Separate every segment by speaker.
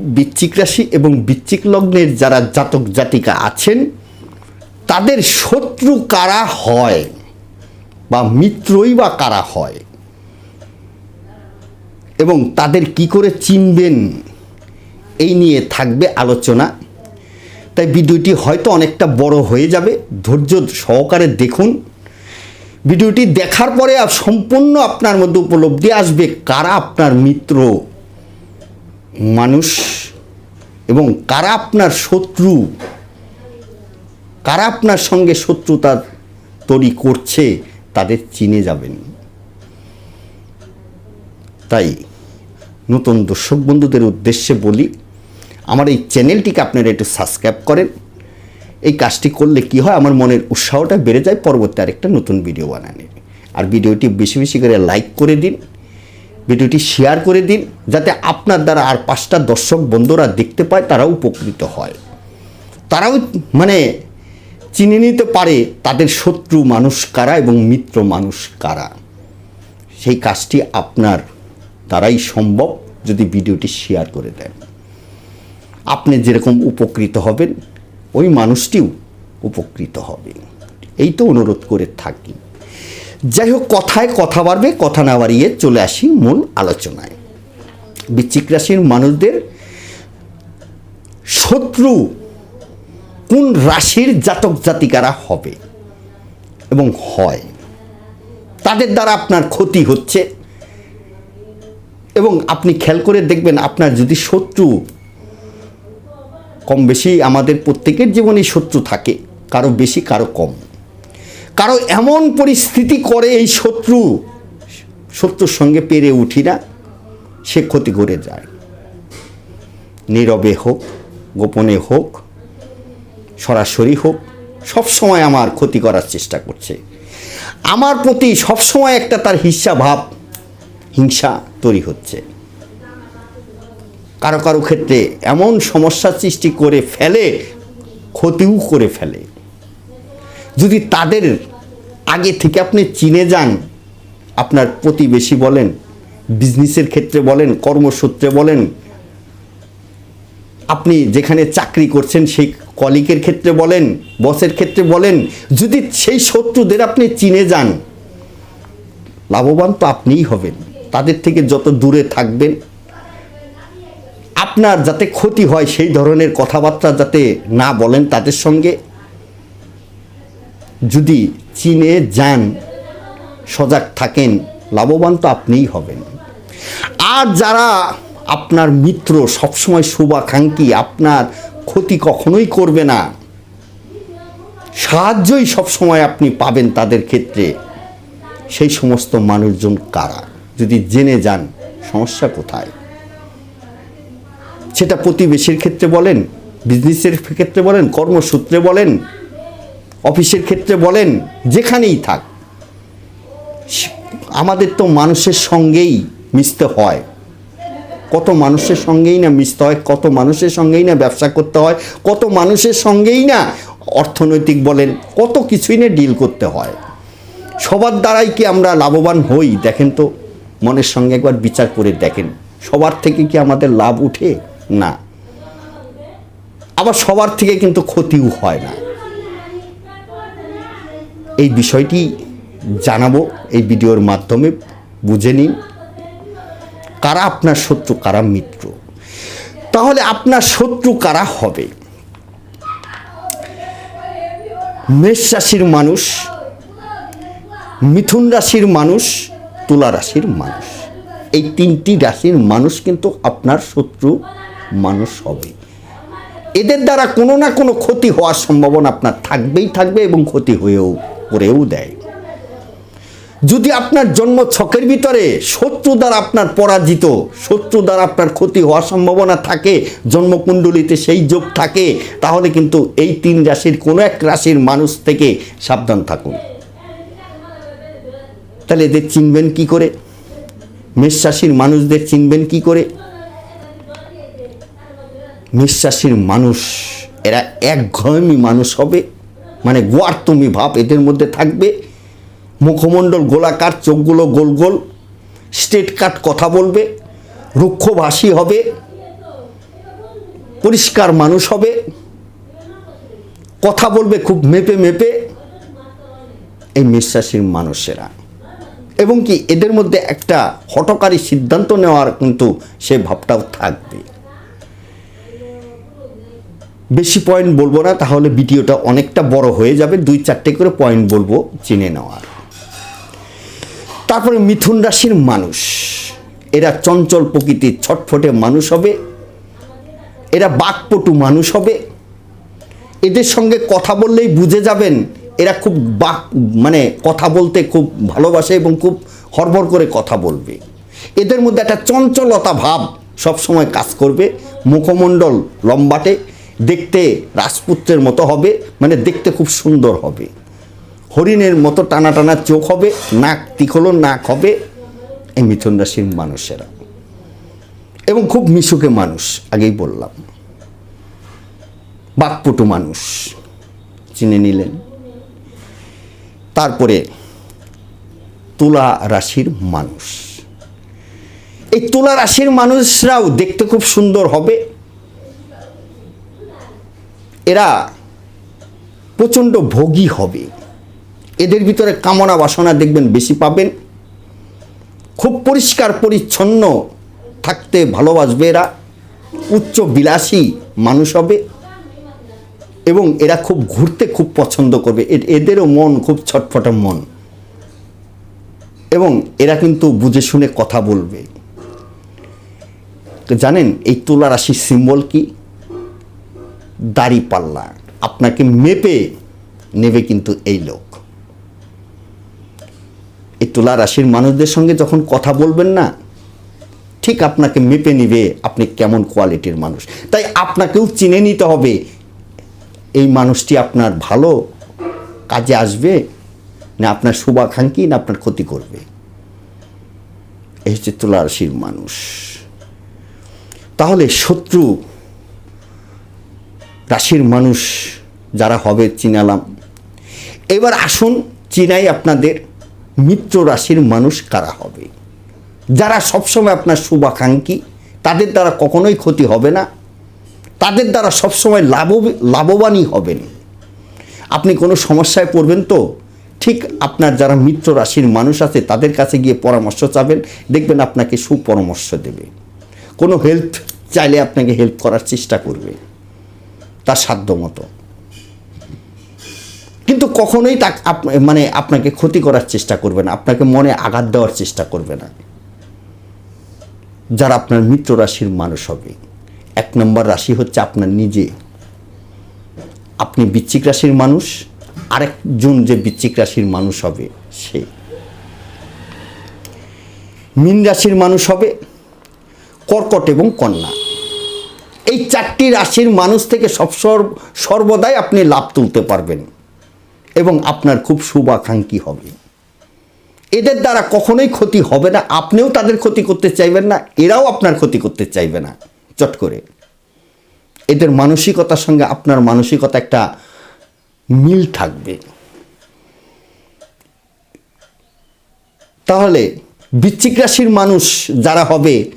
Speaker 1: বৃশ্চিক রাশি এবং বৃশ্চিক লগ্নের যারা জাতক জাতিকা আছেন, তাদের শত্রু কারা হয় বা মিত্রই বা কারা হয়? এবং তাদের কি করে চিনবেন? এই নিয়ে থাকবে আলোচনা। তাই ভিডিওটি হয়তো অনেকটা বড় হয়ে যাবে। ধৈর্য সহকারে দেখুন। ভিডিওটি দেখার পরে সম্পূর্ণ আপনার মধ্যে উপলব্ধি আসবে কারা আপনার মিত্র। মানুষ এবং কারা আপনার শত্রু? কারা আপনার সঙ্গে শত্রুতা তৈরি করছে, তাদের চিনে যাবেন। তাই নতুন দর্শক বন্ধুদের উদ্দেশ্যে বলি, আমার এই চ্যানেলটিকে আপনারা একটু সাবস্ক্রাইব করেন। এই কাজটি করলে কি হয়, আমার মনের উৎসাহটা বেড়ে যায়। পরবর্তী আরেকটা নতুন ভিডিও বানানোর। আর ভিডিওটি বেশি বেশি করে লাইক করে দিন। ভিডিওটি শেয়ার করে দিন যাতে আপনার দ্বারা আর পাঁচটা দর্শক বন্ধুরা দেখতে পায়, তারাও উপকৃত হয়। তারাও মানে চিনে নিতে পারে তাদের শত্রু মানুষ কারা এবং মিত্র মানুষ কারা। সেই কাজটি আপনার দ্বারাই সম্ভব যদি ভিডিওটি শেয়ার করে দেন। আপনি যেরকম উপকৃত হবেন, ওই মানুষটিও উপকৃত হবে। এই তো অনুরোধ করে থাকি। যাই হোক কথায় কথা বাড়বে, কথা না বাড়িয়ে চলে আসি মূল আলোচনায়। বৃশ্চিক রাশির মানুষদের শত্রু কোন রাশির জাতক জাতিকারা হবে এবং হয়? তাদের দ্বারা আপনার ক্ষতি হচ্ছে এবং আপনি খেয়াল করে দেখবেন আপনার যদি শত্রু কম বেশি আমাদের প্রত্যেকের জীবনে শত্রু থাকে, কারও বেশি, কারও কম। কারও এমন পরিস্থিতি করে এই শত্রু, শত্রুর সঙ্গে পেরে উঠি না, সে ক্ষতি করে যায়। নীরবে হোক, গোপনে হোক, সরাসরি হোক, সব সময় আমার ক্ষতি করার চেষ্টা করছে। আমার প্রতি সবসময় একটা তার হিংসা ভাব, হিংসা তৈরি হচ্ছে। কারও কারও ক্ষেত্রে এমন সমস্যা সৃষ্টি করে ফেলে, ক্ষতিও করে ফেলে। যদি তাদের আগে থেকে আপনি চিনে যান, আপনার প্রতিবেশী বলেন বিজনেসের ক্ষেত্রে বলেন, কর্মসূত্রে বলেন, আপনি যেখানে চাকরি করছেন, সেই কলিকের ক্ষেত্রে বলেন বসের ক্ষেত্রে বলেন, যদি সেই শত্রুদের আপনি চিনে যান, লাভবান তো আপনিই হবেন। তাদের থেকে যত দূরে থাকবেন, আপনার যাতে ক্ষতি হয় সেই ধরনের কথাবার্তা যাতে না বলেন তাদের সঙ্গে যদি চিনে যান, সজাগ থাকেন, লাভবান তো আপনিই হবেন। আর যারা আপনার মিত্র, সবসময় শুভাকাঙ্ক্ষী, আপনার ক্ষতি কখনোই করবে না, সাহায্যই সবসময় আপনি পাবেন তাদের ক্ষেত্রে, সেই সমস্ত মানুষজন কারা? যদি জেনে যান, সমস্যা কোথায়? সেটা প্রতিবেশীর ক্ষেত্রে বলেন বিজনেসের ক্ষেত্রে বলেন, কর্মসূত্রে বলেন অফিসের ক্ষেত্রে বলেন, যেখানেই থাক। আমাদের তো মানুষের সঙ্গেই মিশতে হয়। কত মানুষের সঙ্গেই না মিশতে হয়, কত মানুষের সঙ্গেই না ব্যবসা করতে হয়, কত মানুষের সঙ্গেই না অর্থনৈতিক বলেন, কত কিছুই না ডিল করতে হয়। সবার দ্বারাই কি আমরা লাভবান হই? দেখেন তো, মনের সঙ্গে একবার বিচার করে দেখেন, সবার থেকে কি আমাদের লাভ উঠে? না। আবার সবার থেকে কিন্তু ক্ষতিও হয় না। এই বিষয়টি জানাব, এই ভিডিওর মাধ্যমে বুঝে নিন কারা আপনার শত্রু, কারা মিত্র। তাহলে আপনার শত্রু কারা হবে? মেষ রাশির মানুষ, মিথুন রাশির মানুষ, তুলা রাশির মানুষ। এই তিনটি রাশির মানুষ কিন্তু আপনার শত্রু মানুষ হবে। এদের দ্বারা কোনো না কোনো ক্ষতি হওয়ার সম্ভাবনা আপনার থাকবেই থাকবে এবং ক্ষতি হয়েও করেও দেয়। যদি আপনার জন্ম ছকের ভিতরে শত্রু দ্বারা আপনার পরাজিত, শত্রু দ্বারা আপনার ক্ষতি হওয়ার সম্ভাবনা থাকে, জন্মকুণ্ডলিতে সেই যোগ থাকে, তাহলে কিন্তু এই তিন রাশির কোনো এক রাশির মানুষ থেকে সাবধান থাকুন। তাহলে এদের চিনবেন কি করে? মেষ রাশির মানুষদের চিনবেন কি করে? মেষ রাশির মানুষ, এরা একঘয়মি মানুষ হবে। মানে গোয়ার্তমি ভাব, এদের মধ্যে থাকবে মুখমণ্ডল, গোলাকার, চোখগুলো গোল গোল, স্ট্রেট কাট কথা বলবে, রুক্ষভাষী হবে, পরিষ্কার মানুষ হবে, কথা বলবে খুব মেপে মেপে, এই মেষরাশির মানুষেরা। এবং কি এদের মধ্যে একটা হটকারী সিদ্ধান্ত নেওয়ার কিন্তু সে ভাবটাও থাকবে। বেশি পয়েন্ট বলব না, তাহলে ভিডিওটা অনেকটা বড় হয়ে যাবে। দুই চারটে করে পয়েন্ট বলব চিনে নেওয়ার। তারপরে মিথুন রাশির মানুষ। এরা চঞ্চল প্রকৃতির ছটফটে মানুষ হবে। এরা বাকপটু মানুষ হবে। এদের সঙ্গে কথা বললেই বুঝে যাবেন, এরা খুব বাক মানে কথা বলতে খুব ভালোবাসে এবং খুব হরবর করে কথা বলবে। এদের মধ্যে একটা চঞ্চলতা ভাব সবসময় কাজ করবে। মুখমণ্ডল লম্বাটে দেখতে রাজপুত্রের মতো হবে মানে দেখতে খুব সুন্দর হবে। হরিণের মতো টানা টানা চোখ হবে, নাক তিখলো, নাক হবে এই মিথুন রাশির মানুষেরা। এবং খুব মিশুকে মানুষ, আগেই বললাম। বাকপটু মানুষ, চিনে নিলেন। তারপরে তুলা রাশির মানুষ। এই তুলা রাশির মানুষরাও দেখতে খুব সুন্দর হবে এরা প্রচণ্ড ভোগী হবে। এদের ভিতরে কামনা বাসনা দেখবেন বেশি পাবেন। খুব পরিষ্কার পরিচ্ছন্ন থাকতে ভালোবাসবে এরা। উচ্চ বিলাসী মানুষ হবে এবং এরা খুব ঘুরতে খুব পছন্দ করবে। এদেরও মন খুব ছটফটা মন। এবং এরা কিন্তু বুঝে শুনে কথা বলবে। জানেন এই তুলা রাশির সিম্বল কি? দাড়ি পাল্লা আপনাকে মেপে নেবে কিন্তু এই লোক। এই তুলা রাশির মানুষদের সঙ্গে যখন কথা বলবেন না, ঠিক আপনাকে মেপে নিবে আপনি কেমন কোয়ালিটির মানুষ। তাই আপনাকেও চিনে নিতে হবে, এই মানুষটি আপনার ভালো কাজে আসবে, না আপনার শুভাকাঙ্ক্ষী, না আপনার ক্ষতি করবে। এই হচ্ছে তুলা রাশির মানুষ। তাহলে শত্রু রাশির মানুষ যারা হবে চিনালাম। এবার আসুন চিনাই আপনাদের মিত্র রাশির মানুষ কারা হবে? যারা সবসময় আপনার শুভাকাঙ্ক্ষী, তাদের দ্বারা কখনোই ক্ষতি হবে না। তাদের দ্বারা সবসময় লাভ লাভবানই হবেন। আপনি কোনো সমস্যায় পড়বেন তো? ঠিক আপনার যারা মিত্র রাশির মানুষ আছে, তাদের কাছে গিয়ে পরামর্শ চাবেন। দেখবেন আপনাকে সুপরামর্শ দেবে। কোনো হেল্প চাইলে আপনাকে হেল্প করার চেষ্টা করবে। তার সাধ্য মতো। কিন্তু কখনোই তা মানে আপনাকে ক্ষতি করার চেষ্টা করবে না, আপনাকে মনে আঘাত দেওয়ার চেষ্টা করবে না। যারা আপনার মিত্র রাশির মানুষ হবে, এক নম্বর রাশি হচ্ছে আপনার নিজে। আপনি বৃশ্চিক রাশির মানুষ আরেকজন যে বৃশ্চিক রাশির মানুষ হবে, সে। মীন রাশির মানুষ হবে, কর্কট এবং কন্যা। এই চারটি রাশির মানুষ থেকে সব সর- সর্বদাই আপনি লাভ তুলতে পারবেন এবং আপনার খুব শুভাকাঙ্ক্ষী হবে। এদের দ্বারা কখনোই ক্ষতি হবে না, আপনিও তাদের ক্ষতি করতে চাইবেন না, এরাও আপনার ক্ষতি করতে চাইবে না, চট করে। এদের মানসিকতার সঙ্গে আপনার মানসিকতা একটা মিল থাকবে। তাহলে বৃশ্চিক রাশির মানুষ যারা হবে,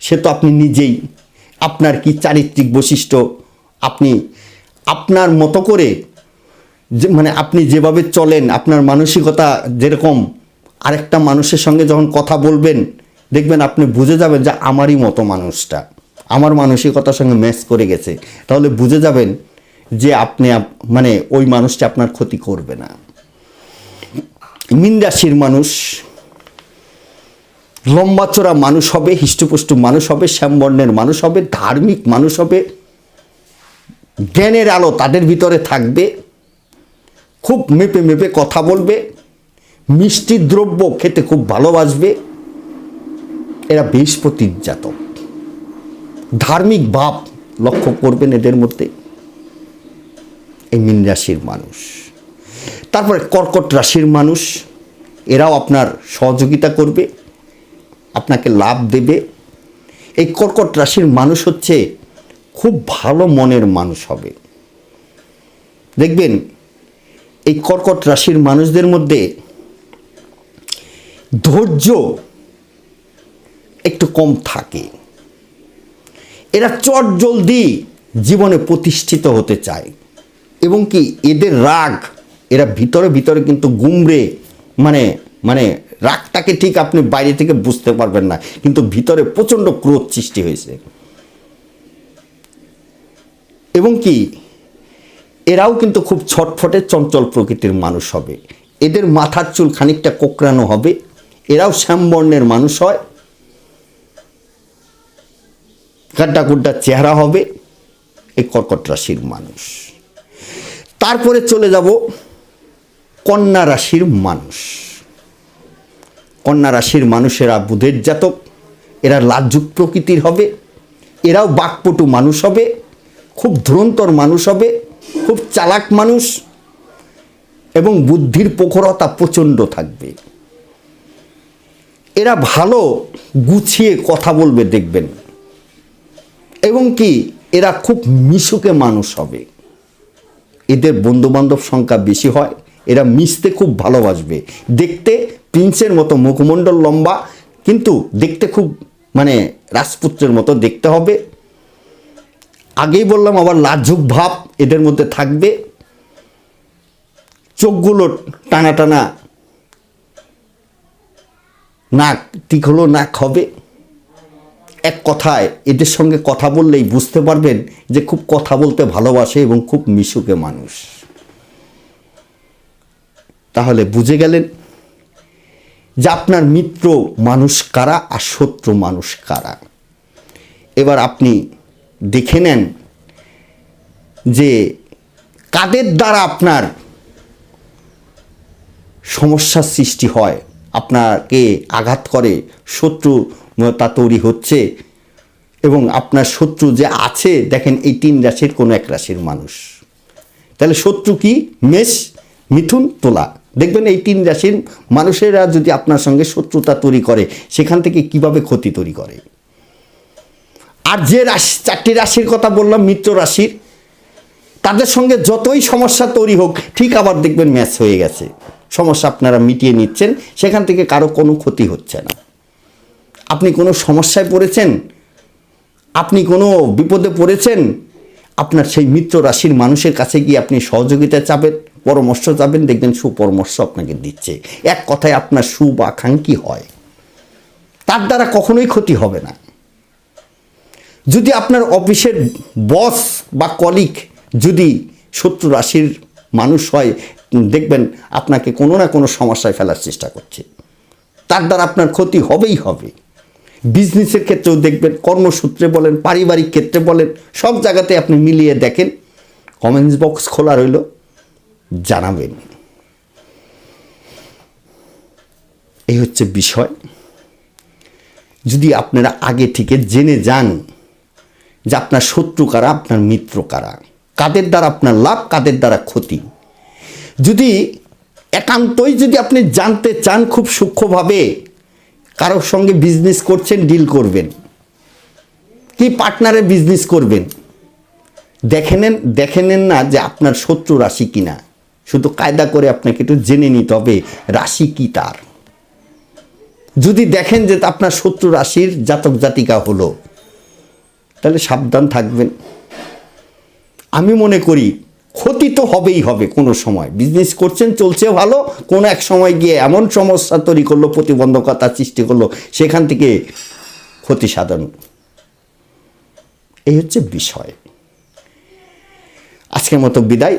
Speaker 1: সে তো আপনি নিজেই আপনার কি চারিত্রিক বৈশিষ্ট্য? আপনি, আপনার মতো করে যে মানে আপনি যেভাবে চলেন, আপনার মানসিকতা যেরকম, আরেকটা মানুষের সঙ্গে যখন কথা বলবেন, দেখবেন আপনি বুঝে যাবেন যে আমারই মতো মানুষটা। আমার মানসিকতার সঙ্গে ম্যাচ করে গেছে। তাহলে বুঝে যাবেন যে আপনি আপ- মানে ওই মানুষটা আপনার ক্ষতি করবে না। মিন রাশির মানুষ লম্বাচোরা মানুষ হবে, হিষ্টপুষ্ট মানুষ হবে, শ্যামবর্ণের মানুষ হবে, ধার্মিক মানুষ হবে। জ্ঞানের আলো তাদের ভিতরে থাকবে। খুব মেপে মেপে কথা বলবে। মিষ্টি দ্রব্য খেতে খুব ভালোবাসবে। এরা বৃহস্পতির জাতক। ধার্মিক ভাব লক্ষ্য করবেন এদের মধ্যে। এই মীন রাশির মানুষ। তারপরে কর্কট রাশির মানুষ, এরাও আপনার সহযোগিতা করবে। আপনাকে লাভ দেবে। এই কর্কট রাশির মানুষ হচ্ছে খুব ভালো মনের মানুষ হবে। দেখবেন, এই কর্কট রাশির মানুষদের মধ্যে ধৈর্য একটু কম থাকে। এরা চট জলদি জীবনে প্রতিষ্ঠিত হতে চায় এবং কি এদের রাগ, এরা ভিতরে ভিতরে কিন্তু গুমড়ে মানে মানে রাগটাকে ঠিক আপনি বাইরে থেকে বুঝতে পারবেন না, কিন্তু ভিতরে প্রচণ্ড ক্রোধ সৃষ্টি হয়েছে। এবং কি, এরাও কিন্তু খুব ছটফটে চঞ্চল প্রকৃতির মানুষ হবে। এদের মাথার চুল খানিকটা কোকড়ানো হবে, এরাও শ্যামবর্ণের মানুষ হয়। গাড্ডা গুড্ডা চেহারা হবে এই কর্কট রাশির মানুষ। তারপরে চলে যাব কন্যা রাশির মানুষ। কন্যা রাশির মানুষেরা বুধের জাতক, এরা লাজুক প্রকৃতির হবে, এরাও বাকপটু মানুষ হবে, খুব ধুরন্তর মানুষ হবে, খুব চালাক মানুষ এবং বুদ্ধির প্রখরতা প্রচণ্ড থাকবে। এরা ভালো গুছিয়ে কথা বলবে দেখবেন। এবং কি, এরা খুব মিশুকে মানুষ হবে। এদের বন্ধুবান্ধব সংখ্যা বেশি হয় এরা মিশতে খুব ভালোবাসবে। দেখতে প্রিন্সের মতো মুখমণ্ডল লম্বা, কিন্তু দেখতে খুব মানে রাজপুত্রের মতো দেখতে হবে। আগেই বললাম, আবার লাজুক ভাব এদের মধ্যে থাকবে। চোখগুলো টানা টানা, নাক টিকলো নাক হবে। এক কথায়, এদের সঙ্গে কথা বললেই বুঝতে পারবেন যে খুব কথা বলতে ভালোবাসে এবং খুব মিশুকে মানুষ। তাহলে বুঝে গেলেন যে আপনার মিত্র মানুষ কারা আর শত্রু মানুষ কারা। এবার আপনি দেখে নেন যে কাদের দ্বারা আপনার সমস্যার সৃষ্টি হয়, আপনাকে আঘাত করে, শত্রুতা তৈরি হচ্ছে এবং আপনার শত্রু যে আছে, দেখেন এই তিন রাশির কোনো এক রাশির মানুষ। তাহলে শত্রু কি? মেষ, মিথুন, তোলা। দেখবেন এই তিন রাশির মানুষেরা যদি আপনার সঙ্গে শত্রুতা তৈরি করে, সেখান থেকে কীভাবে ক্ষতি তৈরি করে? আর যে রাশি, চারটি রাশির কথা বললাম, মিত্র রাশির, তাদের সঙ্গে যতই সমস্যা তৈরি হোক, ঠিক আবার দেখবেন ম্যাচ হয়ে গেছে। সমস্যা আপনারা মিটিয়ে নিচ্ছেন, সেখান থেকে কারও কোনো ক্ষতি হচ্ছে না। আপনি কোনো সমস্যায় পড়েছেন? আপনি কোনো বিপদে পড়েছেন? আপনার সেই মিত্র রাশির মানুষের কাছে গিয়ে আপনি সহযোগিতা চাবেন পরামর্শ যাবেন, দেখবেন সুপরামর্শ আপনাকে দিচ্ছে। এক কথায় আপনার শুভাকাঙ্ক্ষী হয়। তার দ্বারা কখনোই ক্ষতি হবে না। যদি আপনার অফিসের বস বা কলিগ যদি শত্রু রাশির মানুষ হয়, দেখবেন আপনাকে কোনো না কোনো সমস্যায় ফেলার চেষ্টা করছে। তার দ্বারা আপনার ক্ষতি হবেই হবে। বিজনেসের ক্ষেত্রেও দেখবেন, কর্মসূত্রে বলেন, পারিবারিক ক্ষেত্রে বলেন, সব জায়গাতে আপনি মিলিয়ে দেখেন। কমেন্টস বক্স খোলা রইল। জানাবেন। এই হচ্ছে বিষয়। যদি আপনারা আগে থেকে জেনে যান যে আপনার শত্রু কারা, আপনার মিত্র কারা, কাদের দ্বারা আপনার লাভ, কাদের দ্বারা ক্ষতি। যদি একান্তই যদি আপনি জানতে চান খুব সূক্ষ্মভাবে কারোর সঙ্গে বিজনেস করছেন ডিল করবেন, কি পার্টনারে বিজনেস করবেন, দেখে নেন দেখে নেন না যে আপনার শত্রু রাশি কিনা। শুধু কায়দা করে আপনাকে একটু জেনে নিতে হবে, রাশি কি তার? যদি দেখেন যে আপনার শত্রু রাশির জাতক জাতিকা হলো, তাহলে সাবধান থাকবেন। আমি মনে করি ক্ষতি তো হবেই হবে কোনো সময়। বিজনেস করছেন, চলছে ভালো, কোনো এক সময় গিয়ে এমন সমস্যা তৈরি করল, প্রতিবন্ধকতা সৃষ্টি করল, সেখান থেকে ক্ষতি সাধন। এই হচ্ছে বিষয়। আজকের মতো বিদায়।